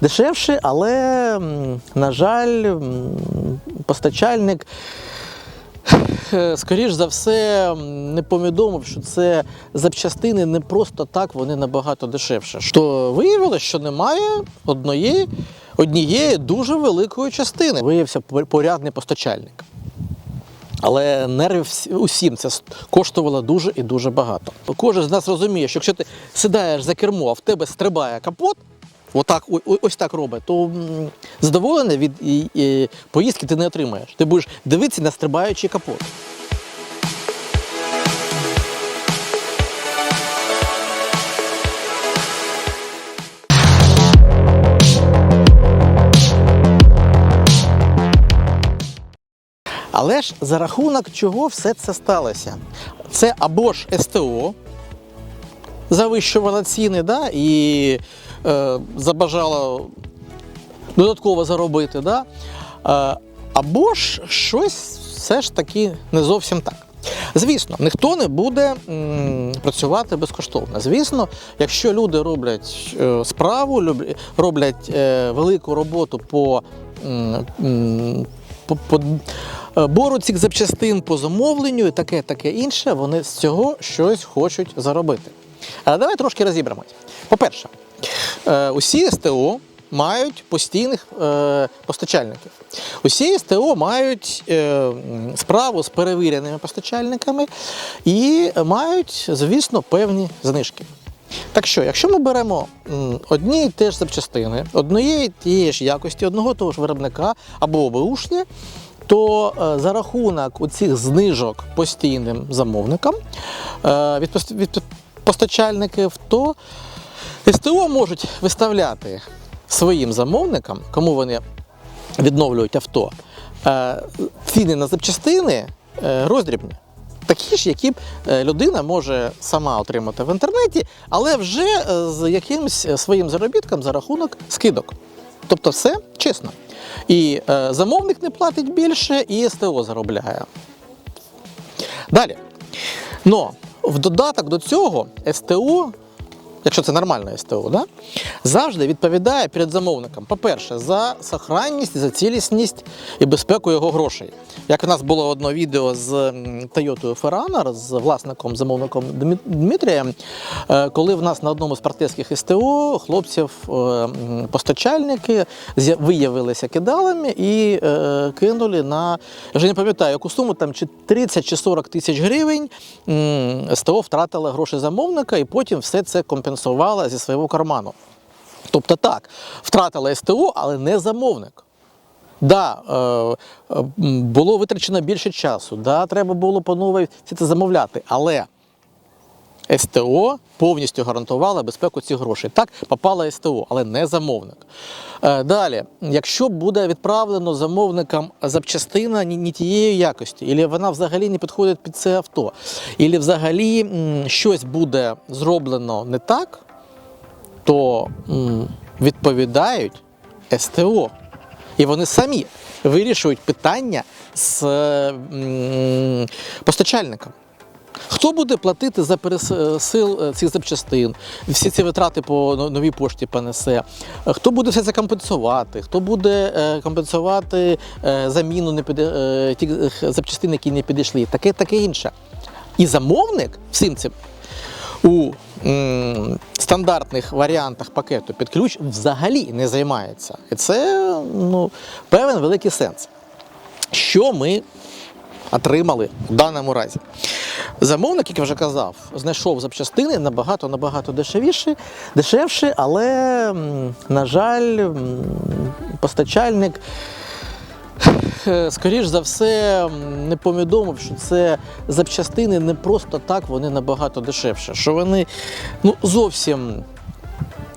дешевше, але, на жаль, постачальник. е, Скоріш за все, не повідомив, що це запчастини не просто так, вони набагато дешевше. Що виявилося, що немає одної, однієї дуже великої частини. Виявився порядний постачальник. Але нервів усім це коштувало дуже і дуже багато. Кожен з нас розуміє, що якщо ти сідаєш за кермо, а в тебе стрибає капот, отак, ось так робить, то задоволення від поїздки ти не отримаєш. Ти будеш дивитися на стрибаючий капот. Але ж за рахунок чого все це сталося? Це або ж СТО завищувало ціни, да, і е, забажало додатково заробити, да, е, або ж щось все ж таки не зовсім так. Звісно, ніхто не буде м, працювати безкоштовно. Звісно, якщо люди роблять е, справу, люб- роблять е, велику роботу по, по, по е, бору цих запчастин по замовленню і таке, таке інше, вони з цього щось хочуть заробити. Але давай трошки розібремось. По-перше, усі СТО мають постійних е, постачальників. Усі СТО мають е, справу з перевіреними постачальниками і мають, звісно, певні знижки. Так що, якщо ми беремо одні те ж запчастини, однієї тієї ж якості, одного того ж виробника або бушні, то е, за рахунок цих знижок постійним замовникам е, від постачальників, то СТО можуть виставляти своїм замовникам, кому вони відновлюють авто, е, ціни на запчастини е, роздрібні. Такі ж, які б е, людина може сама отримати в інтернеті, але вже з якимось своїм заробітком за рахунок скидок. Тобто все чесно. І замовник не платить більше, і СТО заробляє. Далі. Но в додаток до цього СТО, якщо це нормальне СТО, да, завжди відповідає перед замовником. По-перше, за сохранність, за цілісність і безпеку його грошей. Як в нас було одне відео з м, Toyota з власником, замовником Дмитрієм, е, коли в нас на одному з партизьких СТО хлопців е, виявилися кидалами і е, кинули на я вже не пам'ятаю, яку суму там чи 30 чи 40 тисяч гривень. СТО втратила гроші замовника і потім все це компенсувала зі свого карману. Тобто так, втратила СТО, але не замовник. Да, е, е, було витрачено більше часу, да, треба було по новій все це замовляти, але СТО повністю гарантувала безпеку цих грошей. Так, попала СТО, але не замовник. Е, Далі, якщо буде відправлено замовникам запчастина ні тієї якості, або вона взагалі не підходить під це авто, або взагалі щось буде зроблено не так, то відповідають СТО. І вони самі вирішують питання з м, постачальником. Хто буде платити за пересил е, цих запчастин, всі ці витрати по новій пошті понесе? Хто буде все це компенсувати? Хто буде е, компенсувати е, заміну не піде- тих запчастин, які не підійшли? Таке, таке інше. І замовник всім цим у м, стандартних варіантах пакету під ключ взагалі не займається. І це ну, певен великий сенс. Що ми отримали в даному разі? Замовник, як я вже казав, знайшов запчастини набагато набагато дешевіші, дешевші, але, на жаль, постачальник е, скоріш за все, не повідомив, що це запчастини не просто так, вони набагато дешевше. Що вони ну, зовсім,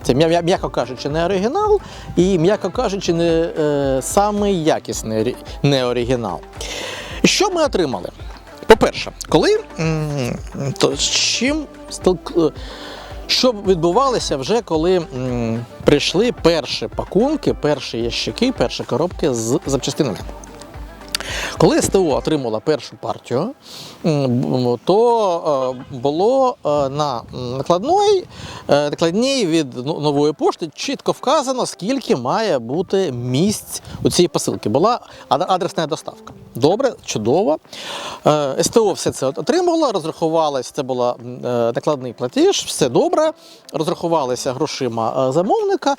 це м'я- м'я- м'яко кажучи, не оригінал, і, м'яко кажучи, не е, самий якісний не оригінал. Що ми отримали? По-перше, коли то з чим е, що відбувалося вже, коли прийшли перші пакунки, перші ящики, перші коробки з запчастинами. Коли СТО отримала першу партію, то е, було е, на накладної, е, накладній від ну- нової пошти чітко вказано, скільки має бути місць у цій посилці. Була адресна доставка. Добре, чудово. СТО все це отримало, розрахувалось, це був накладний платіж, все добре. Розрахувалися грошима замовника.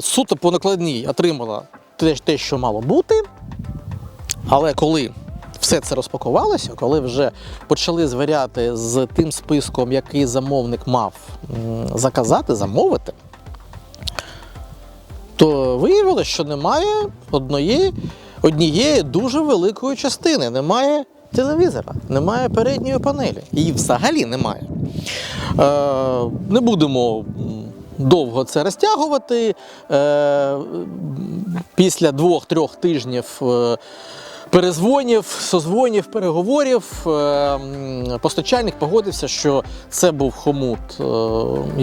Суто по накладній отримала те, що мало бути. Але коли все це розпакувалося, коли вже почали звіряти з тим списком, який замовник мав заказати, замовити, то виявилося, що немає одної, однієї дуже великої частини. Немає телевізора, немає передньої панелі. Її взагалі немає. Е, не будемо довго це розтягувати. Е, після двох-трьох тижнів. Перезвонів, созвонів, переговорів. е, Постачальник погодився, що це був хомут е,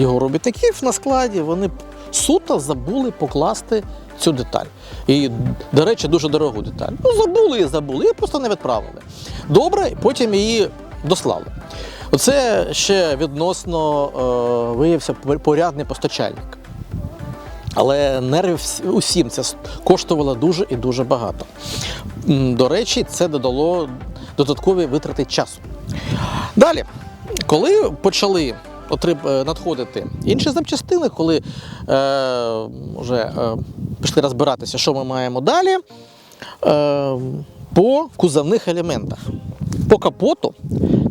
його робітників на складі. Вони суто забули покласти цю деталь. І, до речі, дуже дорогу деталь. Ну, забули і забули, її просто не відправили. Добре, потім її дослали. Оце ще відносно е, виявився порядний постачальник. Але нервів усім це коштувало дуже і дуже багато. До речі, це додало додаткові витрати часу. Далі, коли почали е, надходити інші запчастини, коли е, вже е, пішли розбиратися, що ми маємо далі, е, по кузовних елементах, по капоту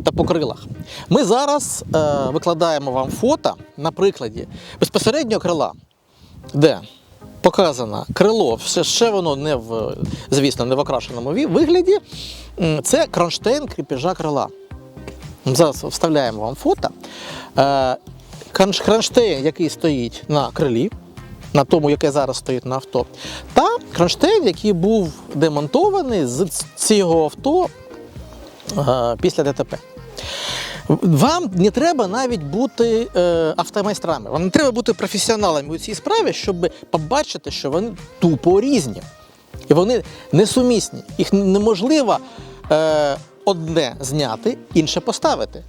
та по крилах. Ми зараз е, викладаємо вам фото на прикладі безпосередньо крила де показано крило, все ще воно не в, звісно, не в окрашеному вигляді. Це кронштейн кріпежа крила. Зараз вставляємо вам фото. Е, Кронштейн, який стоїть на крилі, на тому, яке зараз стоїть на авто, та кронштейн, який був демонтований з цього авто е, після ДТП. Вам не треба навіть бути е, автомайстрами, вам не треба бути професіоналами у цій справі, щоб побачити, що вони тупо різні. І вони несумісні. Їх неможливо е, одне зняти, інше поставити.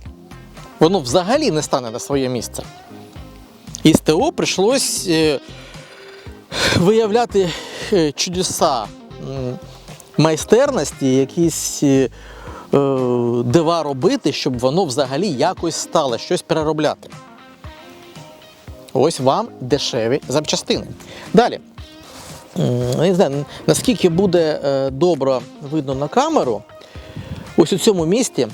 Воно взагалі не стане на своє місце. І з ТО прийшлось е, виявляти е, чудеса майстерності, якісь е, дива робити, щоб воно взагалі якось стало, щось переробляти. Ось вам дешеві запчастини. Далі. Не знаю, наскільки буде е, добре видно на камеру, ось у цьому місці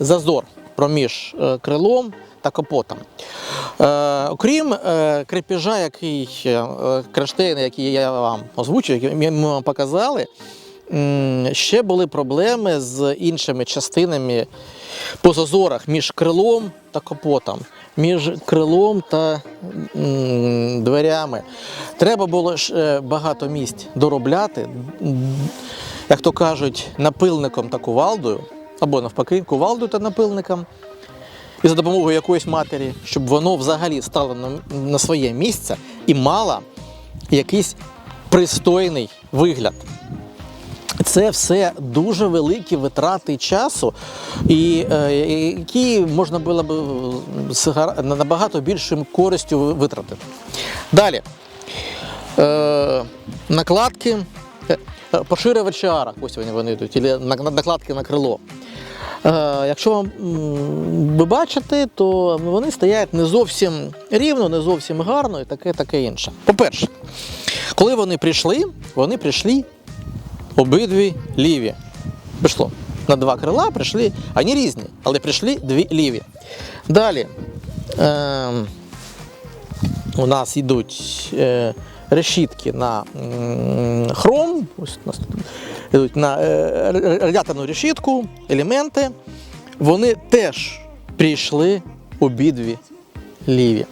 зазор проміж е, крилом та капотом. Е, окрім е, крепежа, який е, який я вам озвучив, який ми вам показали, ще були проблеми з іншими частинами по зазорах між крилом та капотом, між крилом та дверями. Треба було е, багато місць доробляти, як то кажуть, напильником та кувалдою, або навпаки, кувалдою та напильником. І за допомогою якоїсь матері, щоб воно взагалі стало на своє місце і мало якийсь пристойний вигляд. Це все дуже великі витрати часу, і е, які можна було б е, набагато більшим користю витратити. Далі. Е, накладки, е, поширювачі арок, ось вони, вони йдуть, або накладки на крило. Е, якщо ви бачите, то вони стоять не зовсім рівно, не зовсім гарно і таке, таке інше. По-перше, коли вони прийшли, вони прийшли обидві ліві. Прийшло на два крила, прийшли, вони різні, але прийшли дві ліві. Далі ем, у нас йдуть е, решітки на хром, ось у нас тут йдуть на е, радіаторну решітку, елементи. Вони теж прийшли обидві ліві.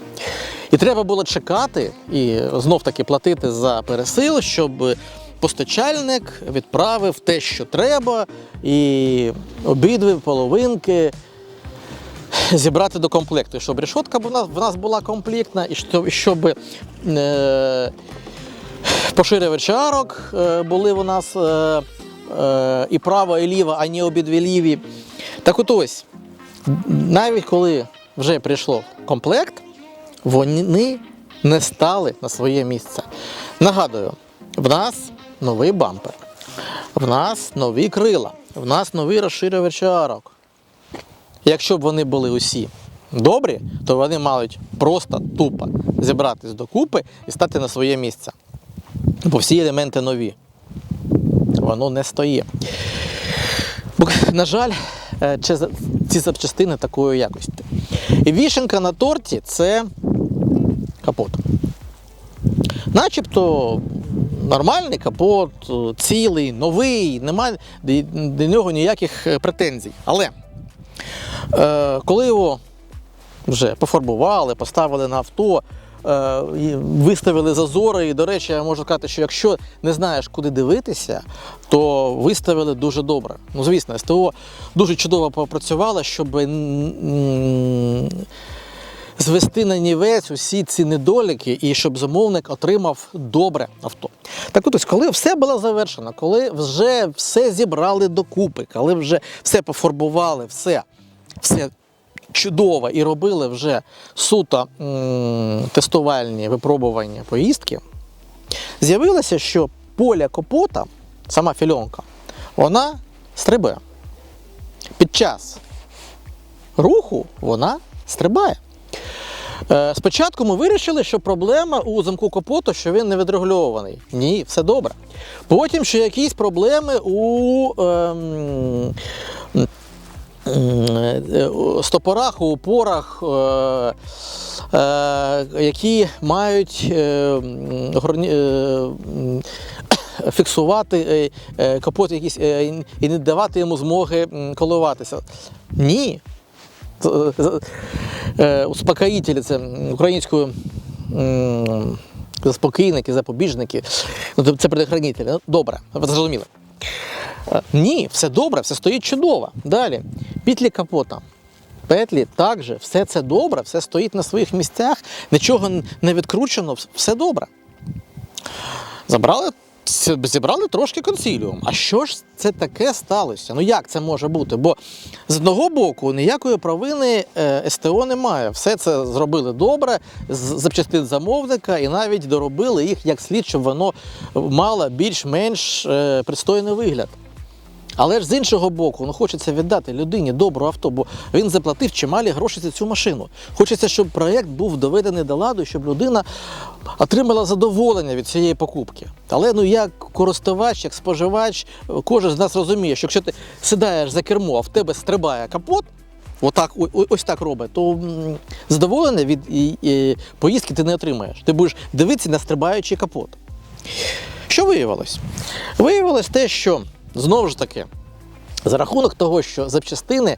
І треба було чекати і знов таки платити за пересил, щоб постачальник відправив те, що треба, і обидві половинки зібрати до комплекту, щоб решетка в нас, була комплектна, і щоб, е, поширювачі арок е, були у нас е, е, і право, і ліво, а не обидві ліві. Так от ось, навіть коли вже прийшло комплект, вони не стали на своє місце. Нагадую, в нас новий бампер, в нас нові крила, в нас новий розширювач арок. Якщо б вони були усі добрі, то вони мають просто тупо зібратись докупи і стати на своє місце. Бо всі елементи нові. Воно не стоїть. Бо, на жаль, е, ці запчастини такої якості. І вішенка на торті це капот. Начебто нормальний капот, е, цілий, новий, немає до- нього ніяких е, претензій. Але е, коли його вже пофарбували, поставили на авто, е, виставили зазори. І, до речі, я можу сказати, що якщо не знаєш, куди дивитися, то виставили дуже добре. Ну, звісно, СТО дуже чудово попрацювало, щоб м, звести на нівець усі ці недоліки і щоб замовник отримав добре авто. Так от ось, коли все було завершено, коли вже все зібрали докупи, коли вже все пофарбували, все, все чудово і робили вже суто тестувальні випробування поїздки, з'явилося, що поля капота, сама фільонка, вона стрибає. Під час руху вона стрибає. Е, Спочатку ми вирішили, що проблема у замку капоту, що він не відрегульований. Ні, все добре. Потім, що якісь проблеми у ем, е, стопорах, у опорах, е, е, які мають е, горні- е, фіксувати е, е, капот якийсь і- не давати йому змоги коливатися. Ні. Е, Успокоїтелі це українською заспокійники, запобіжники. Ну, це- предохранителі. Ну, Добре, ви зрозуміли. Е, Ні, все добре, все стоїть чудово. Далі. Петлі капота. Петлі також, все це добре, все стоїть на своїх місцях, нічого не відкручено, все добре. Забрали, зібрали трошки консиліум. А що ж це таке сталося? Ну як це може бути? Бо з одного боку ніякої провини е, СТО немає. Все це зробили добре, з запчастин замовника, і навіть доробили їх як слід, щоб воно мало більш-менш е, пристойний вигляд. Але ж з іншого боку, ну хочеться віддати людині добру авто, бо він заплатив чималі гроші за цю машину. Хочеться, щоб проєкт був доведений до ладу, щоб людина отримала задоволення від цієї покупки. Але ну як користувач, як споживач, кожен з нас розуміє, що якщо ти сідаєш за кермо, а в тебе стрибає капот. Отак, ось так робить, то задоволення від поїздки ти не отримаєш. Ти будеш дивитися на стрибаючий капот. Що виявилось? Виявилось те, що знову ж таки, за рахунок того, що запчастини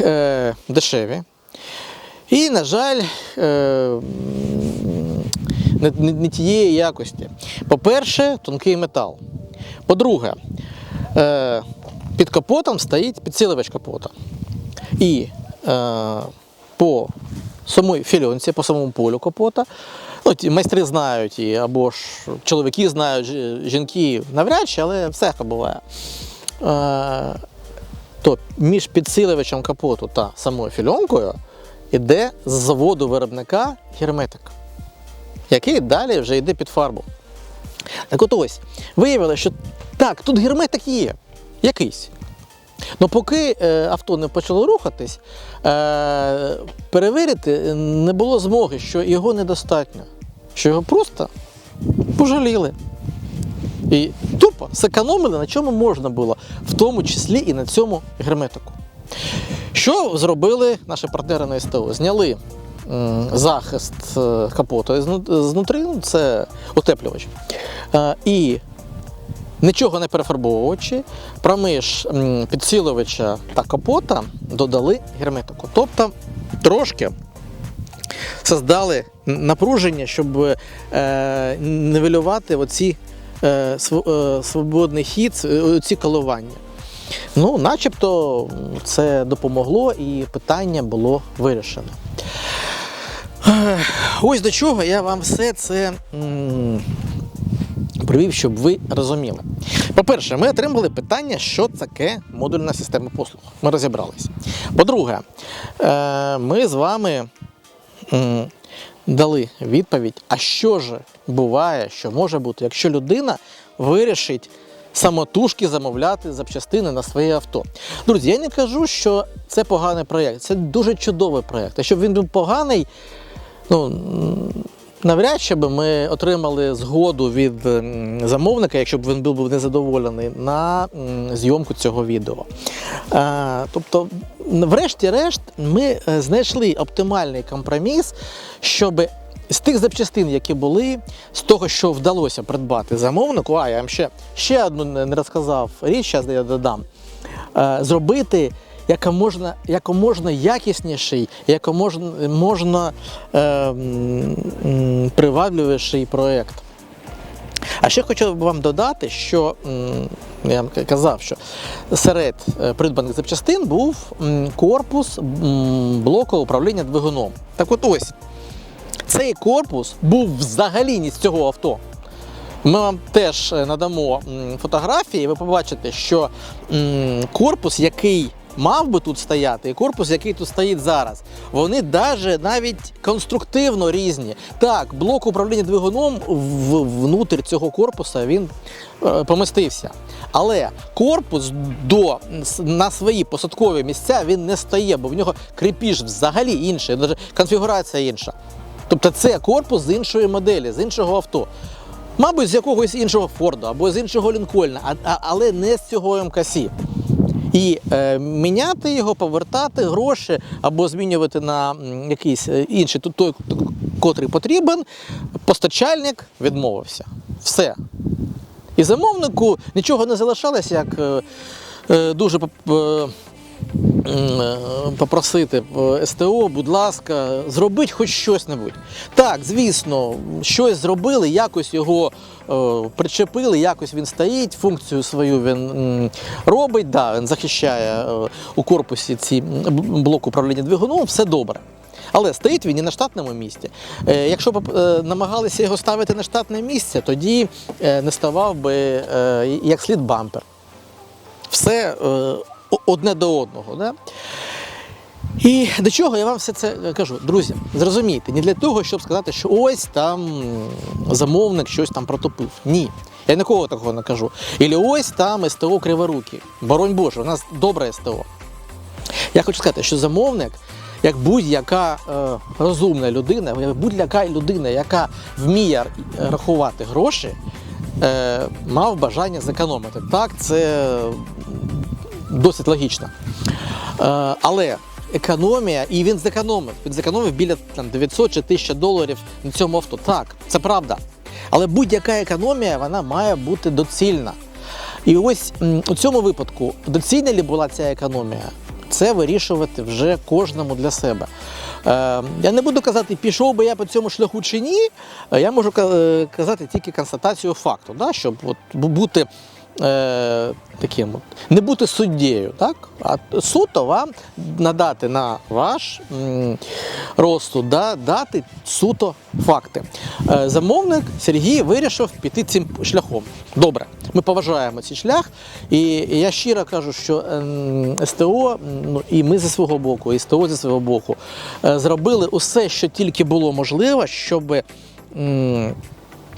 е, дешеві, і, на жаль, е, не, не, не тієї якості. По-перше, тонкий метал. По-друге, е, під капотом стоїть підсилювач капота. І е, по самій фільонці, по самому полю капота, ну, ті майстри знають, і, або ж чоловіки знають, жінки навряд чи, але всяке буває. Е, то між підсилювачем капоту та самою фільонкою йде з заводу виробника герметик, який далі вже йде під фарбу. Так от ось, виявилося, що так, тут герметик є, якийсь. Ну, поки е, авто не почало рухатись, е, перевірити не було змоги, що його недостатньо, що його просто пожаліли. І тупо зекономили на чому можна було, в тому числі і на цьому герметику. Що зробили наші партнери на СТО? Зняли захист е, капоту зну- знутрі, ну, це утеплювач. І нічого не перефарбовуючи, проміж м, підсилювача та капота додали герметику. Тобто трошки создали напруження, щоб е, нивелювати оці е, е, свободний хід, е, ці коливання. Ну, начебто це допомогло і питання було вирішено. Ось до чого я вам все це м, привів, щоб ви розуміли. По-перше, ми отримали питання, що таке модульна система послуг. Ми розібрались. По-друге, е, ми з вами дали відповідь, а що ж буває, що може бути, якщо людина вирішить самотужки замовляти запчастини на своє авто. Друзі, я не кажу, що це поганий проєкт. Це дуже чудовий проєкт. А щоб він був поганий, ну. Навряд чи би ми отримали згоду від замовника, якщо б він був незадоволений, на зйомку цього відео. Тобто, врешті-решт, ми е, знайшли оптимальний компроміс, щоб з тих запчастин, які були, з того, що вдалося придбати замовнику, а я вам ще, ще одну не не розказав річ, зараз я додам, е, зробити якоможна, якоможна якісніший, якоможна можна, е, м, м, привабливіший проєкт. А ще хочу вам додати, що я вам казав, що серед е, придбаних запчастин був корпус блоку управління двигуном. Так от ось, цей корпус був взагалі не з цього авто. Ми вам теж е, надамо фотографії, і ви побачите, що корпус, який мав би тут стояти, і корпус, який тут стоїть зараз, вони даже навіть конструктивно різні. Так, блок управління двигуном внутрі цього корпуса він е, помістився. Але корпус до на свої посадкові місця він не стає, бо в нього крепіж взагалі інший, конфігурація інша. Тобто це корпус з іншої моделі, з іншого авто. Мабуть, з якогось іншого Форду або з іншого Лінкольна, але не з цього МКС. І е, міняти його, повертати гроші або змінювати на якийсь е, інший той, котрий потрібен, постачальник відмовився. Все. І замовнику нічого не залишалося, як е, е, дуже е, попросити в СТО, будь ласка, зробіть хоч щось небудь. Так, звісно, щось зробили, якось його е, причепили, якось він стоїть, функцію свою він робить, да, він захищає е, у корпусі ці блок управління двигуном, все добре. Але стоїть він і на штатному місці. Е, якщо б е, намагалися його ставити на штатне місце, тоді е, не ставав би е, як слід бампер. Все е, одне до одного. Да? І до чого я вам все це е, кажу? Друзі, зрозумійте, не для того, щоб сказати, що ось там замовник щось там протопив. Ні. Я нікого такого не кажу. Ілі ось там СТО Криворуки. Боронь Боже, у нас добре СТО. Я хочу сказати, що замовник, як будь-яка е, розумна людина, як будь-яка людина, яка вміє рахувати гроші, е, мав бажання зекономити. Так, це досить логічно. Е, але економія, і він зекономив. Він зекономив біля там, 900 чи 1000 доларів на цьому авто. Так, це правда. Але будь-яка економія вона має бути доцільна. І ось у цьому випадку доцільна ли була ця економія? Це вирішувати вже кожному для себе. Е, я не буду казати, пішов би я по цьому шляху чи ні. Е, Я можу е, казати тільки констатацію факту, да? щоб от, бути е, таким, от, не бути суддєю, так? а суто вам надати на ваш м, розсуд, да? дати суто факти. Е, замовник Сергій вирішив піти цим шляхом. Добре, ми поважаємо цей шлях, і я щиро кажу, що ем, СТО, ну і ми зі свого боку, і СТО зі свого боку, е, зробили усе, що тільки було можливо, щоб м,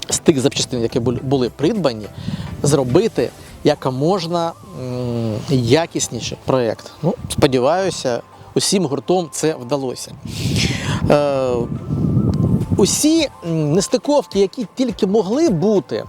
з тих запчастин, які були- придбані, зробити як можна якісніший проєкт. Ну, сподіваюся, усім гуртом це вдалося. Е, усі нестиковки, які тільки могли бути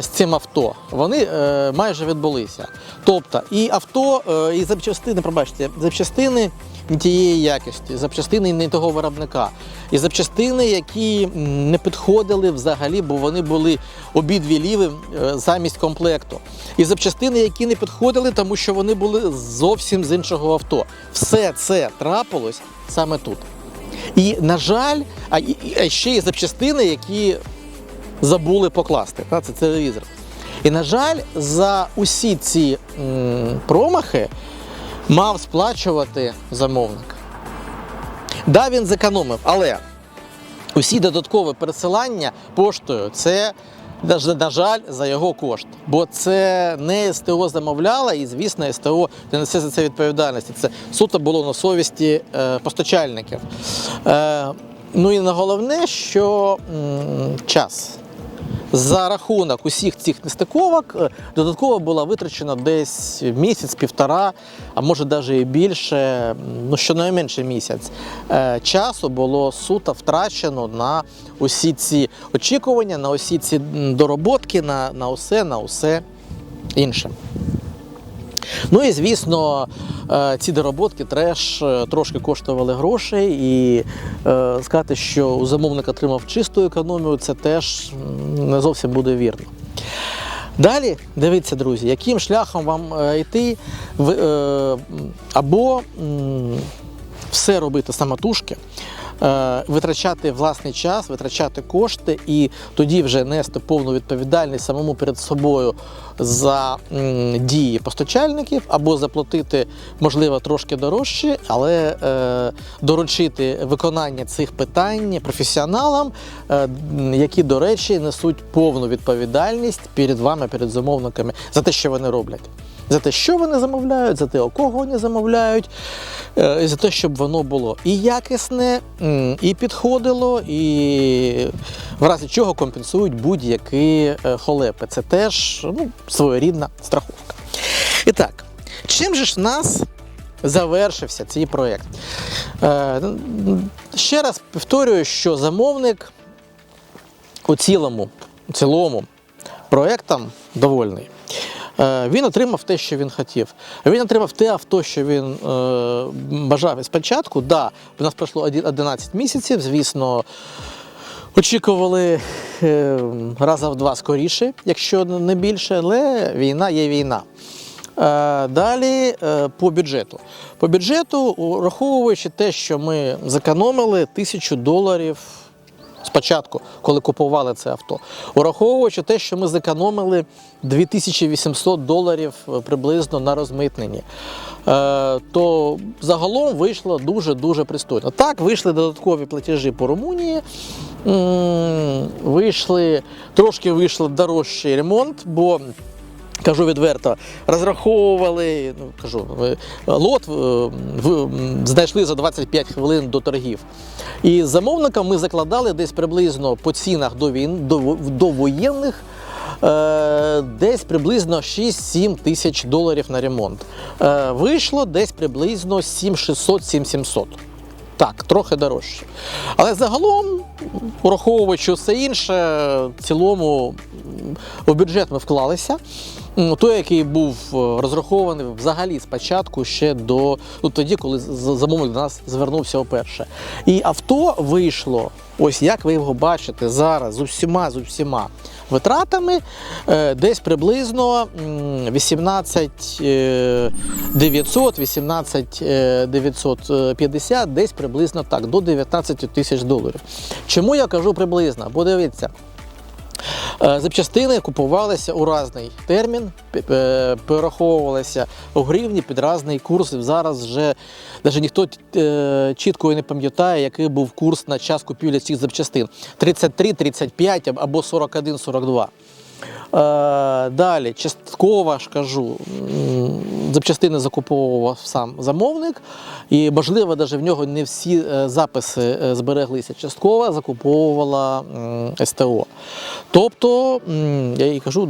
з цим авто, вони е, майже відбулися. Тобто і авто, е, і запчастини, пробачте, запчастини не тієї якості, запчастини не того виробника, і запчастини, які не підходили взагалі, бо вони були обидві ліві е, замість комплекту. І запчастини, які не підходили, тому що вони були зовсім з іншого авто. Все це трапилось саме тут. І, на жаль, а ще є запчастини, які забули покласти. Це телевізор. І, на жаль, за усі ці промахи мав сплачувати замовник. Да, він зекономив, але усі додаткові пересилання поштою це на жаль, за його кошт. Бо це не СТО замовляла, і, звісно, СТО не несе за це відповідальності. Це суто було на совісті е, постачальників. Е, ну і на головне, що м, час. За рахунок усіх цих нестиковок е, додатково було витрачено десь місяць-півтора, а може навіть і більше, Ну ну щонайменше місяць. е, Часу було суто втрачено на усі ці очікування, на усі ці дороботки, на, на усе, на усе інше. Ну і звісно, е, ці дороботки треш е, трошки коштували грошей, і е, сказати, що замовник отримав чисту економію, це теж не зовсім буде вірно. Далі дивіться, друзі, яким шляхом вам йти або все робити самотужки, витрачати власний час, витрачати кошти і тоді вже нести повну відповідальність самому перед собою за дії постачальників, або заплатити, можливо, трошки дорожче, але е, доручити виконання цих питань професіоналам, е, які, до речі, несуть повну відповідальність перед вами, перед замовниками за те, що вони роблять. За те, що вони замовляють, за те, у кого вони замовляють, е, за те, щоб воно було і якісне, і підходило, і в разі чого компенсують будь-які е, холепи. Це теж ну, своєрідна страховка. І так, чим же ж в нас завершився цей проєкт? Е, ще раз повторюю, що замовник у цілому, у цілому проєктом довольний. Е, Він отримав те, що він хотів. Він отримав те авто, що він е, бажав спочатку. Да, у нас пройшло 11 місяців. Звісно, очікували е, раза в два скоріше, якщо не більше, але війна є війна. Далі по бюджету. По бюджету, враховуючи те, що ми зекономили тисячу доларів спочатку, коли купували це авто, ураховуючи те, що ми зекономили 2800 доларів е, приблизно на розмитненні, е, то загалом вийшло дуже-дуже пристойно. Так, вийшли додаткові платежі по Румунії, вийшли, трошки вийшло дорожчий ремонт, бо Кажу відверто, розраховували, ну кажу, лот е, в- знайшли за 25 хвилин до торгів. І з замовником ми закладали десь приблизно по цінах до війн, до, до воєнних. е, Десь приблизно 6-7 тисяч доларів на ремонт. Е, Вийшло десь приблизно 7600-7700. Так, трохи дорожче. Але загалом, враховуючи все інше, в цілому у бюджет ми вклалися. М, Той, який був е, розрахований взагалі спочатку ще до ну, тоді, коли замовник до нас звернувся вперше. І авто вийшло, ось як ви його бачите зараз, з усіма з усіма витратами, е, десь приблизно м, 18 е, 900, 18 е, 950, десь приблизно так, до 19 тисяч доларів. Чому я кажу приблизно? Бо дивіться. Е, Запчастини купувалися у разний термін, е, перераховувалися у гривні під різний курс. Зараз вже навіть ніхто е, чітко не пам'ятає, який був курс на час купівлі цих запчастин: 33, 35 аб- або 41, 42. Е, Далі, частково ж кажу, запчастини закуповував сам замовник, і можливо, навіть в нього не всі е, записи е, збереглися. Частково закуповувала СТО. Тобто, я їй кажу,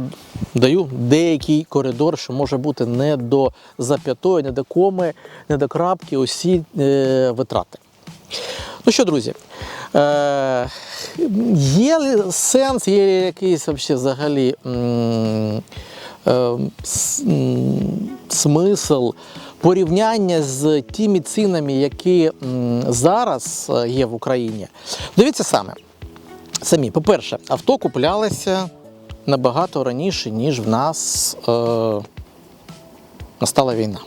даю деякий коридор, що може бути не до зап'ятої, не до коми, не до крапки, усі е, витрати. Ну що, друзі, е, є сенс, є якийсь взагалі е, смисл порівняння з тими цінами, які зараз е, є в Україні? Дивіться саме. Самі, по-перше, авто куплялося набагато раніше, ніж в нас е, настала війна.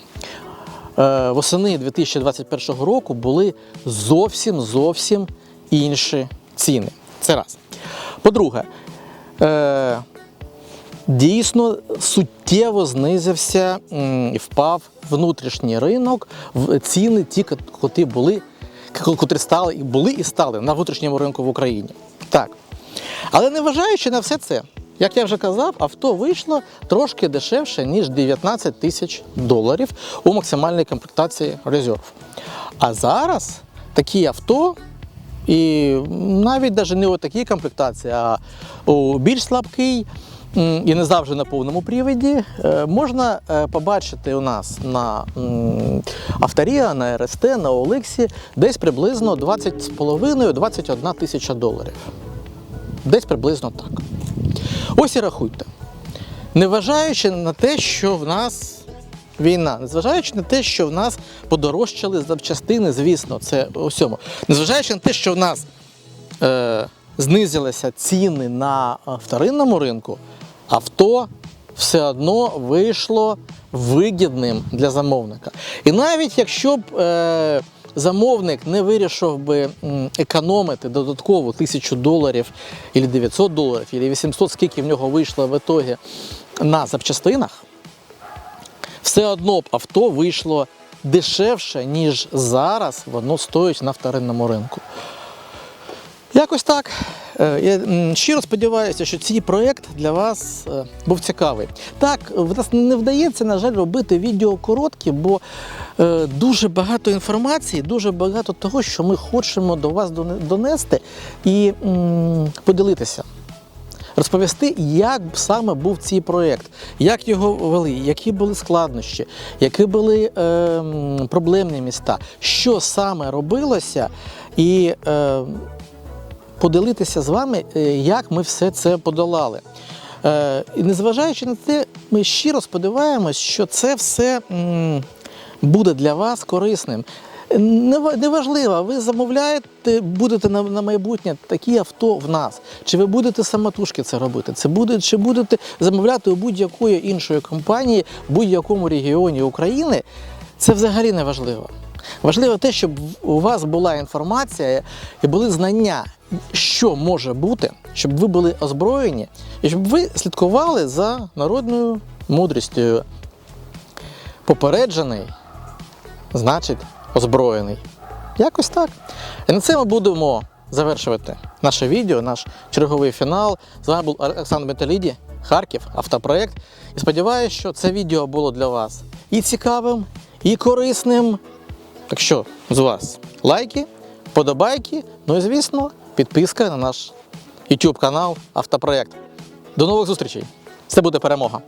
Е, восени 2021 року були зовсім зовсім інші ціни. Це раз. По-друге, е, дійсно суттєво знизився і впав внутрішній ринок ціни, ті, котрі були, котрі стали і були і стали на внутрішньому ринку в Україні. Так. Але незважаючи на все це, як я вже казав, авто вийшло трошки дешевше, ніж 19 тисяч доларів у максимальній комплектації резерв. А зараз такі авто, і навіть навіть не у такій комплектації, а у більш слабкий і не завжди на повному приводі, е, можна е, побачити у нас на Авторія, на РСТ, на Олексі десь приблизно 20,5-21 тисяча доларів. Десь приблизно так. Ось і рахуйте. Незважаючи на те, що в нас війна, незважаючи на те, що в нас подорожчали запчастини, звісно, це усьому. Незважаючи на те, що в нас е, знизилися ціни на вторинному ринку, авто все одно вийшло вигідним для замовника. І навіть якщо б е, замовник не вирішив би економити додатково тисячу доларів, або 900 доларів, або 800, скільки в нього вийшло в ітогі на запчастинах, все одно б авто вийшло дешевше, ніж зараз воно стоїть на вторинному ринку. Якось так. Е, Я щиро сподіваюся, що цей проєкт для вас е, був цікавий. Так, в нас не вдається, на жаль, робити відео короткі, бо е, дуже багато інформації, дуже багато того, що ми хочемо до вас донести і поділитися. Розповісти, як саме був цей проєкт, як його вели, які були складнощі, які були е, проблемні міста, що саме робилося, і е, поділитися з вами, е, як ми все це подолали. Е, І незважаючи на те, ми щиро сподіваємось, що це все буде для вас корисним. Нева- Неважливо, ви замовляєте, будете на, на майбутнє такі авто в нас. Чи ви будете самотужки це робити? Це буде, чи будете замовляти у будь-якої іншої компанії в будь-якому регіоні України? Це взагалі не важливо. Важливо те, щоб у вас була інформація і були знання, що може бути, щоб ви були озброєні, і щоб ви слідкували за народною мудрістю. Попереджений, значить озброєний. Якось так. І на це ми будемо завершувати наше відео, наш черговий фінал. З вами був Олександр Металіді, Харків, автопроект. І сподіваюся, що це відео було для вас і цікавим, і корисним. Так що з вас лайки, подобайки, ну і звісно, підписка на наш YouTube канал Автопроект. До нових зустрічей! Це буде перемога!